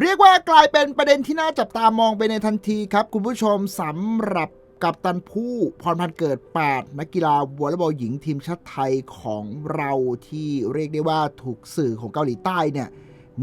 เรียกว่ากลายเป็นประเด็นที่น่าจับตามองไปในทันทีครับ คุณผู้ชมสำหรับกับตันผู้พรพันเกิด 8 นักกีฬาวอลเลย์บอลหญิงทีมชาติไทยของเราที่เรียกได้ว่าถูกสื่อของเกาหลีใต้เนี่ย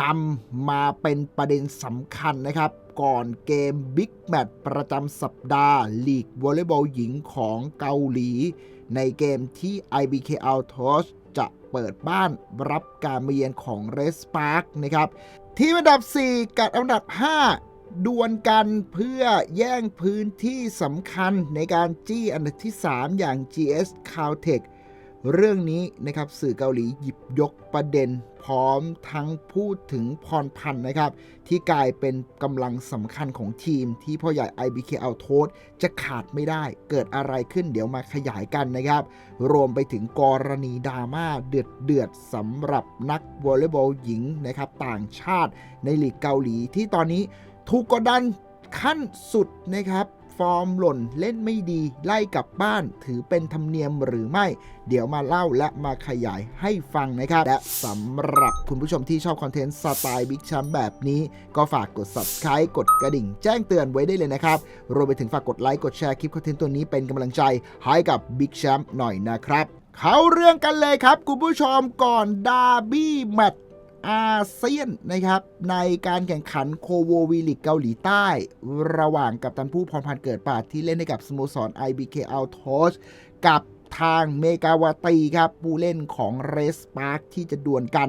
นำมาเป็นประเด็นสำคัญนะครับ ก่อนเกมบิ๊กแมตช์ประจำสัปดาห์ลีกวอลเลย์บอลหญิงของเกาหลี ในเกมที่ IBK o u t o s จะเปิดบ้านรับการมาเยือนของ Red Spark นะครับ ทีมอันดับ 4 กับอันดับ 5 ดวลกันเพื่อแย่งพื้นที่สำคัญในการจี้อันดับที่ 3 อย่าง GS Caltech เรื่องนี้นะครับสื่อเกาหลีหยิบยกประเด็น พร้อมทั้งพูดถึงพรพันธ์นะครับ ที่กลายเป็นกำลังสำคัญของทีมที่พ่อใหญ่ IBK o u t o s จะขาดไม่ได้เกิดอะไรขึ้นเดี๋ยวมาขยายกันนะครับ รวมไปถึงกรณีดราม่าเดือดเดือดๆสำหรับนักวอลเลย์บอลหญิงนะครับต่างชาติในลีกเกาหลีที่ตอนนี้ถูกกดดันขั้นสุดนะครับ ฟอร์มหล่นเล่นไม่ดี ไล่กลับบ้านถือเป็นธรรมเนียมหรือไม่ เดี๋ยวมาเล่าและมาขยายให้ฟังนะครับ และสำหรับคุณผู้ชมที่ชอบคอนเทนต์สไตล์บิ๊กแชมป์แบบนี้ ก็ฝากกด subscribe กดกระดิ่ง แจ้งเตือนไว้ได้เลยนะครับ รวมไปถึงฝากกดไลค์กดแชร์คลิปคอนเทนต์ตัวนี้เป็นกำลังใจให้กับบิ๊กแชมป์หน่อยนะครับ เข้าเรื่องกันเลยครับคุณผู้ชมก่อนดาร์บี้แมตช์ อาเซียนนะครับ ในการแข่งขันโคโววีลิกเกาหลีใต้ ระหว่างกับตันผู้พรพันธ์เกิดปาดที่เล่นให้กับสโมสร IBK a l t o s กับ ทางเมกาวาตีครับผู้เล่นของเรสปาร์คที่จะดวลกัน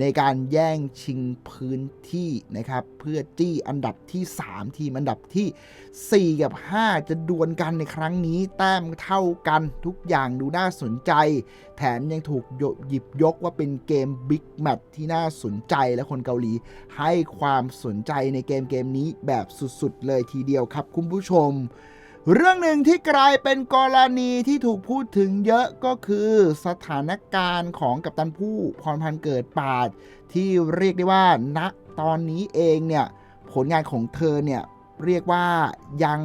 ในการแย่งชิงพื้นที่นะครับเพื่อจี้อันดับที่ 3 ทีมอันดับที่ 4 กับ 5 จะดวลกันในครั้งนี้ แต้มเท่ากันทุกอย่างดูน่าสนใจ แถมยังถูกหยิบยกว่าเป็นเกมบิ๊กแมตช์ที่น่าสนใจและคนเกาหลี ให้ความสนใจในเกมเกมนี้แบบสุดๆ เลยทีเดียวครับคุณผู้ชม เรื่องหนึ่งที่กลายเป็นกรณีที่ถูกพูดถึงเยอะก็คือสถานการณ์ของกัปตันผู้พรพันธ์เกิดปาด ที่เรียกได้ว่าณตอนนี้เองเนี่ยผลงานของเธอเนี่ยเรียกว่ายัง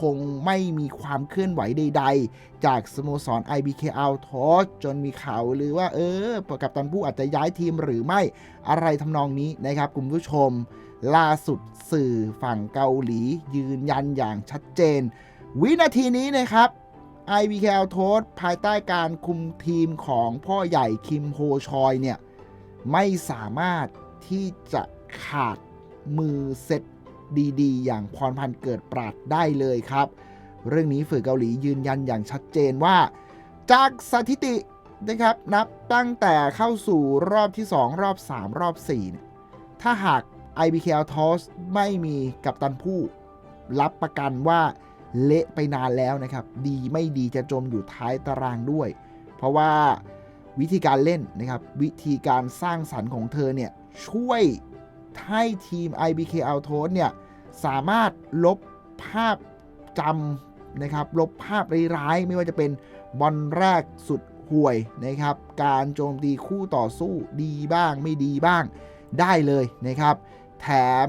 คงไม่มีความเคลื่อนไหวใด ๆ จากสโมสร IBK o u t o s จนมีข่าวหรือว่าเออปกับตันผู้อาจจะย้ายทีมหรือไม่อะไรทำนองนี้นะครับคุณผู้ชม ล่าสุดสื่อฝั่งเกาหลียืนยันอย่างชัดเจน วินาทีนี้นะครับ IBK o u t o s ภายใต้การคุมทีมของพ่อใหญ่คิมโฮชอยเนี่ยไม่สามารถที่จะขาดมือเซตดีๆ อย่างพรพันธ์เกิดปราดได้เลยครับ เรื่องนี้ฝือเกาหลียืนยันอย่างชัดเจนว่า จากสถิตินะครับนับตั้งแต่เข้าสู่รอบที่ 2 รอบ 3 รอบ4เนี่ยถ้าหาก IBK o u t o s ไม่มีกัปตันผู้ รับประกันว่า เละไปนานแล้วนะครับ ดีไม่ดีจะจมอยู่ท้ายตารางด้วย เพราะว่าวิธีการเล่นนะครับ วิธีการสร้างสรรค์ของเธอเนี่ยช่วยให้ทีม IBK o u t o s เนี่ยสามารถลบภาพจำนะครับ ลบภาพร้ายๆ ไม่ว่าจะเป็นบอลแรกสุดห่วยนะครับ การโจมตีคู่ต่อสู้ดีบ้างไม่ดีบ้างได้เลยนะครับ แถม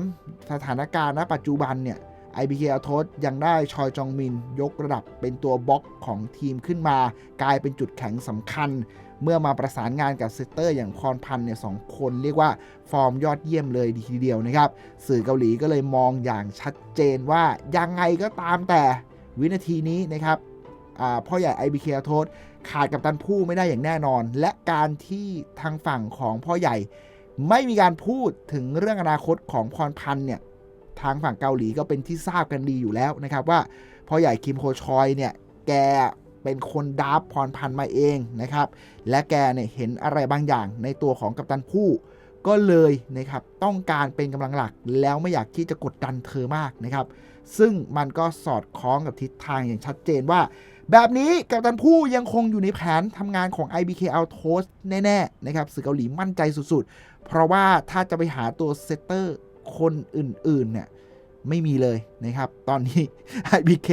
สถานการณ์ณปัจจุบันเนี่ย IBK a t o s ยังได้ชอยจองมินยกระดับเป็นตัวบล็อกของทีมขึ้นมา กลายเป็นจุดแข็งสำคัญ เมื่อมาประสานงานกับเซตเตอร์อย่างพรพันธ์เนี่ยสองคนเรียกว่าฟอร์มยอดเยี่ยมเลยทีเดียวนะครับ สื่อเกาหลีก็เลยมองอย่างชัดเจนว่ายังไงก็ตามแต่วินาทีนี้นะครับพ่อใหญ่ IBK a t o s ขาดกับตันผู้ไม่ได้อย่างแน่นอน และการที่ทางฝั่งของพ่อใหญ่ ไม่มีการพูดถึงเรื่องอนาคตของพรพันธ์เนี่ย ทางฝั่งเกาหลีก็เป็นที่ทราบกันดีอยู่แล้วนะครับว่าพ่อใหญ่คิมโฮชอยเนี่ยแกเป็นคนดับพรพันมาเองนะครับ และแกเนี่ยเห็นอะไรบางอย่างในตัวของกัปตันผู้ ก็เลยนะครับต้องการเป็นกำลังหลักแล้วไม่อยากที่จะกดดันเธอมากนะครับ ซึ่งมันก็สอดคล้องกับทิศทางอย่างชัดเจนว่า แบบนี้กัปตันผู้ยังคงอยู่ในแผนทำงานของ IBK o u t o s แน่ ๆ นะครับสื่อเกาหลีมั่นใจสุดๆ เพราะว่าถ้าจะไปหาตัวเซตเตอร์ คนอื่นๆเนี่ยไม่มีเลยนะครับ ตอนนี้ IBK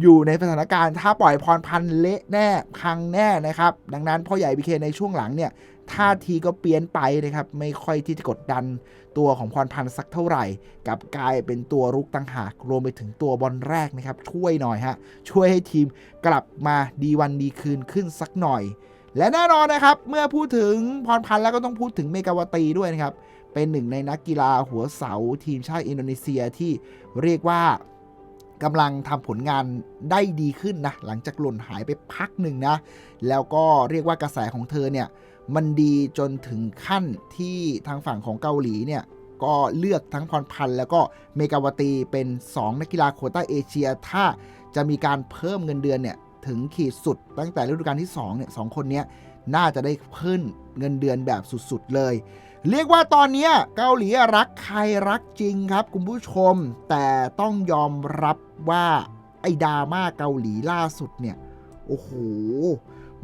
อยู่ในสถานการณ์ ถ้าปล่อยพรพันธ์เละแน่พังแน่นะครับ ดังนั้นพ่อใหญ่ IBK ในช่วงหลังเนี่ยท่าทีก็เปลี่ยนไปนะครับ ไม่ค่อยที่จะกดดันตัวของพรพันธ์สักเท่าไหร่ กับกลายเป็นตัวรุกต่างหากรวมไปถึงตัวบอลแรกนะครับ ช่วยหน่อยฮะ ช่วยให้ทีมกลับมาดีวันดีคืนขึ้นสักหน่อย และแน่นอนนะครับ เมื่อพูดถึงพรพันธ์แล้วก็ต้องพูดถึงเมกาวตีด้วยนะครับ เป็นหนึ่งในนักกีฬาหัวเสาทีมชาติอินโดนีเซียที่เรียกว่ากำลังทำผลงานได้ดีขึ้นนะ หลังจากหล่นหายไปพักหนึ่งนะ แล้วก็เรียกว่ากระแสของเธอเนี่ย มันดีจนถึงขั้นที่ทางฝั่งของเกาหลีเนี่ย ก็เลือกทั้งพรพันธ์แล้วก็เมกาวตีเป็น 2 นักกีฬาโควต้าเอเชีย ถ้าจะมีการเพิ่มเงินเดือนเนี่ย ถึงขีดสุดตั้งแต่ฤดูกาลที่2เนี่ยสองคนนี้น่าจะได้เพิ่มเงินเดือนแบบสุดๆเลย เรียกว่าตอนนี้เกาหลีรักใครรักจริงครับคุณผู้ชม แต่ต้องยอมรับว่าไอ้ดราม่าเกาหลีล่าสุดเนี่ย โอ้โห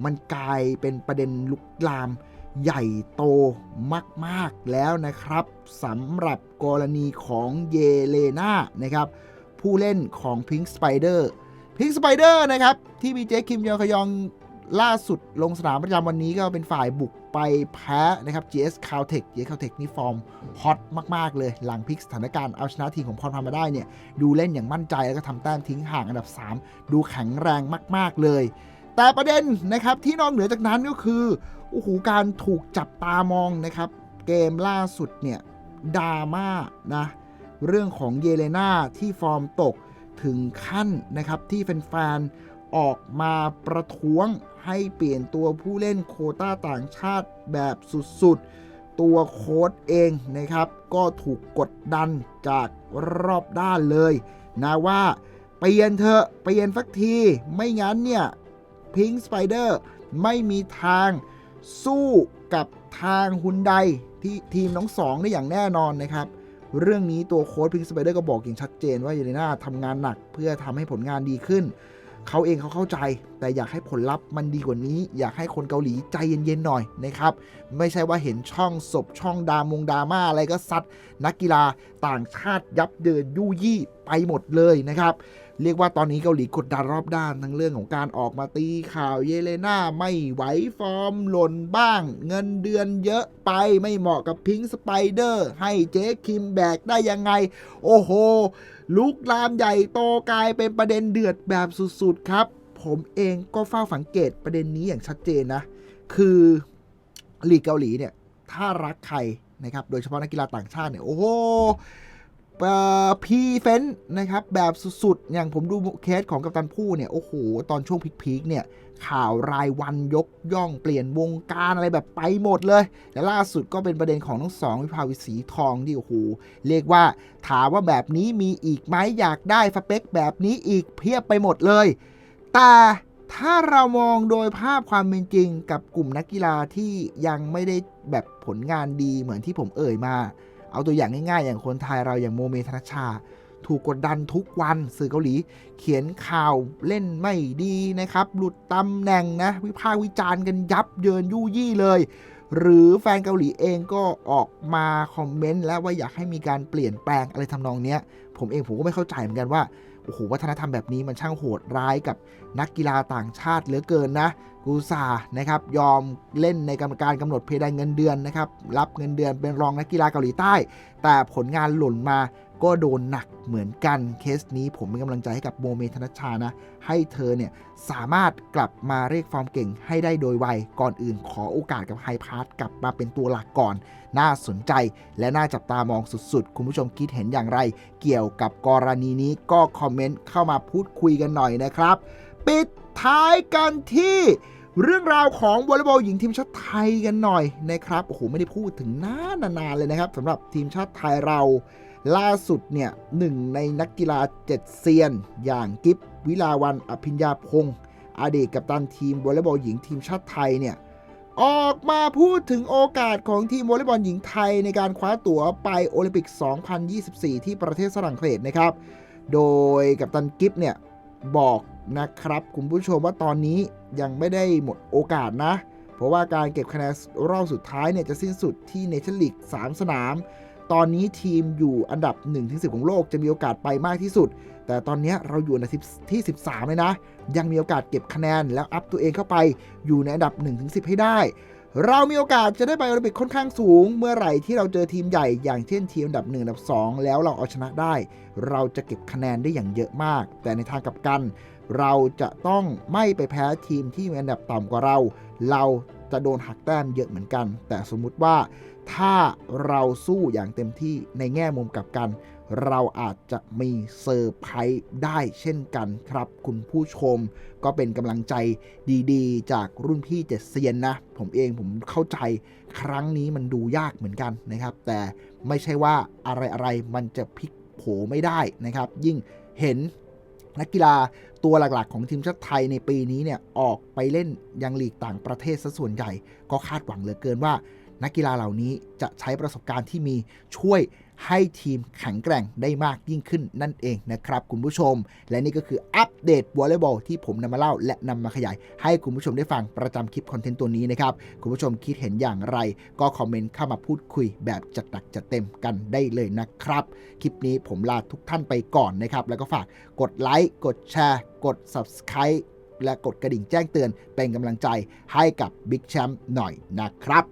มันกลายเป็นประเด็นลุกลามใหญ่โตมาก ๆ แล้วนะครับสำหรับกรณีของเยเลนานะครับ ผู้เล่นของ Pink Spider Pink Spider นะครับ ที่มีเจคิมยองคยองล่าสุดลงสนามประจำวันนี้ก็เป็นฝ่ายบุก ไปแพ้นะครับ GS Caltech GS Caltech นี่ฟอร์มฮอตมาก ๆ เลย หลังพลิกสถานการณ์เอาชนะทีมของพรพันธ์มาได้เนี่ย ดูเล่นอย่างมั่นใจแล้วก็ทำแต้มทิ้งห่างอันดับ 3 ดูแข็งแรงมาก ๆ เลย แต่ประเด็นนะครับที่นอกเหนือจากนั้นก็คือโอ้โหการถูกจับตามองนะครับ เกมล่าสุดเนี่ยดราม่านะเรื่องของเยเลนาที่ฟอร์มตกถึงขั้นนะครับที่แฟนๆ ออกมาประท้วงให้เปลี่ยนตัวผู้เล่นโคต้าต่างชาติแบบสุดๆ ตัวโค้ดเองนะครับ ก็ถูกกดดันจากรอบด้านเลย นะว่าเปลี่ยนเถอะเปลี่ยนสักทีไม่งั้นเนี่ยพิงสไปเดอร์ไม่มีทางสู้กับทางฮุนไดที่ทีมน้องสองได้อย่างแน่นอนนะครับ เรื่องนี้ตัวโค้ชพิงสไปเดอร์ก็บอกอย่างชัดเจนว่าเยเลนาทำงานหนักเพื่อทำให้ผลงานดีขึ้น เขาเองเขาเข้าใจ แต่อยากให้ผลลัพธ์มันดีกว่านี้ อยากให้คนเกาหลีใจเย็นๆหน่อยนะครับ ไม่ใช่ว่าเห็นช่องศพช่องดามงดราม่าอะไรก็ซัดนักกีฬาต่างชาติยับเดินยู่ยี่ไปหมดเลยนะครับ เรียกว่าตอนนี้เกาหลีกดดันรอบด้านทั้งเรื่องของการออกมาตีข่าวเยเลนาไม่ไหวฟอร์มหล่นบ้าง เงินเดือนเยอะไปไม่เหมาะกับพิงค์สไปเดอร์ ให้เจ๊คิมแบกได้ยังไง โอ้โห ลุกลามใหญ่โตกลายเป็นประเด็นเดือดแบบสุดๆครับ ผมเองก็เฝ้าสังเกตประเด็นนี้อย่างชัดเจนนะ คือลีกเกาหลีเนี่ย ถ้ารักใครนะครับ โดยเฉพาะนักกีฬาต่างชาติเนี่ย โอ้โห พีเฟนนะครับแบบสุดๆ อย่างผมดูเคสของกัปตันผู้เนี่ย โอ้โห ตอนช่วงพีคๆเนี่ย ข่าวรายวันยกย่องเปลี่ยนวงการอะไรแบบไปหมดเลยและล่าสุดก็เป็นประเด็นของทั้งสองวิภาวิสีทองที่โอ้โห เรียกว่าถามว่าแบบนี้มีอีกไหมอยากได้สเปคแบบนี้อีกเพียบไปหมดเลย แต่ถ้าเรามองโดยภาพความเป็นจริงกับกลุ่มนักกีฬาที่ยังไม่ได้แบบผลงานดีเหมือนที่ผมเอ่ยมา เอาตัวอย่างง่ายๆ อย่างคนไทยเราอย่างโมเมธนชชา ถูกกดดันทุกวันสื่อเกาหลี เขียนข่าวเล่นไม่ดีนะครับ หลุดตำแหน่งนะ วิพากษ์วิจารณ์กันยับเยินยู่ยี่เลย หรือแฟนเกาหลีเองก็ออกมาคอมเมนต์แล้วว่าอยากให้มีการเปลี่ยนแปลงอะไรทำนองเนี้ย ผมเองผมก็ไม่เข้าใจเหมือนกันว่า โอ้โหวัฒนธรรมแบบนี้มันช่างโหดร้ายกับนักกีฬาต่างชาติเหลือเกินนะกูซานะครับยอมเล่นในกรรมการกำหนดเพดานเงินเดือนนะครับรับเงินเดือนเป็นรองนักกีฬาเกาหลีใต้ แต่ผลงานหล่นมา ก็โดนหนักเหมือนกันเคสนี้ผมเป็นกำลังใจให้กับโมเมธนชชานะ ให้เธอเนี่ยสามารถกลับมาเรียกฟอร์มเก่งให้ได้โดยไว ก่อนอื่นขอโอกาสกับไฮพาร์ตกลับมาเป็นตัวหลักก่อน น่าสนใจและน่าจับตามองสุดๆ คุณผู้ชมคิดเห็นอย่างไร เกี่ยวกับกรณีนี้ก็คอมเมนต์เข้ามาพูดคุยกันหน่อยนะครับ ปิดท้ายกันที่เรื่องราวของวอลเลย์บอลหญิงทีมชาติไทยกันหน่อยนะครับโอ้โหไม่ได้พูดถึงนานานๆเลยนะครับสำหรับทีมชาติไทยเรา ล่าสุดเนี่ยหนึ่งในนักกีฬาเจ็ดเซียน อย่างกิฟวิลาวันอภิญญาพงศ์อดีตกัปตันทีมวอลเลย์บอลหญิงทีมชาติไทยเนี่ยออกมาพูดถึงโอกาสของทีมวอลเลย์บอลหญิงไทยในการคว้าตั๋วไปโอลิมปิก 2024 ที่ประเทศฝรั่งเศสนะครับ โดยกัปตันกิฟเนี่ยบอกนะครับคุณผู้ชมว่าตอนนี้ยังไม่ได้หมดโอกาสนะ เพราะว่าการเก็บคะแนนรอบสุดท้ายเนี่ยจะสิ้นสุดที่เนชั่นลีก 3 สนาม ตอนนี้ทีมอยู่อันดับ1-10ของโลกจะมีโอกาสไปมากที่สุด แต่ตอนนี้เราอยู่อันดับที่ 13 เลยนะ ยังมีโอกาสเก็บคะแนนแล้วอัพตัวเองเข้าไปอยู่ในอันดับ1-10ให้ได้ เรามีโอกาสจะได้ไปโอลิมปิกค่อนข้างสูง เมื่อไหร่ที่เราเจอทีมใหญ่อย่างเช่นทีมอันดับ1อันดับ 2 แล้วเราเอาชนะได้ เราจะเก็บคะแนนได้อย่างเยอะมาก แต่ในทางกลับกัน เราจะต้องไม่ไปแพ้ทีมที่มีอันดับต่ำกว่าเรา เรา จะโดนหักแต้มเยอะเหมือนกัน แต่สมมุติว่าถ้าเราสู้อย่างเต็มที่ในแง่มุมกลับกัน เราอาจจะมีเซอร์ไพรส์ได้เช่นกันครับ คุณผู้ชม ก็เป็นกำลังใจดีๆ จากรุ่นพี่เจ็ดเซียนนะ ผมเองผมเข้าใจครั้งนี้มันดูยากเหมือนกันนะครับ แต่ไม่ใช่ว่าอะไรๆมันจะพลิกโผไม่ได้นะครับ ยิ่งเห็น นักกีฬาตัวหลักๆ ของทีมชาติไทยในปีนี้เนี่ยออกไปเล่นยังลีกต่างประเทศซะส่วนใหญ่ ก็คาดหวังเหลือเกินว่า นักกีฬาเหล่านี้จะใช้ประสบการณ์ที่มีช่วย ให้ทีมแข็งแกร่งได้มากยิ่งขึ้นนั่นเองนะครับคุณผู้ชม และนี่ก็คืออัปเดตวอลเลย์บอลที่ผมนำมาเล่า และนำมาขยาย ให้คุณผู้ชมได้ฟังประจำคลิปคอนเทนต์ตัวนี้นะครับ คุณผู้ชมคิดเห็นอย่างไร ก็คอมเมนต์เข้ามาพูดคุยแบบจัดหนักจัดเต็มกันได้เลยนะครับ คลิปนี้ผมลาทุกท่านไปก่อนนะครับ แล้วก็ฝากกดไลค์กดแชร์ กด Subscribe และกดกระดิ่งแจ้งเตือนเป็นกำลังใจให้กับ Big Champ หน่อยนะครับ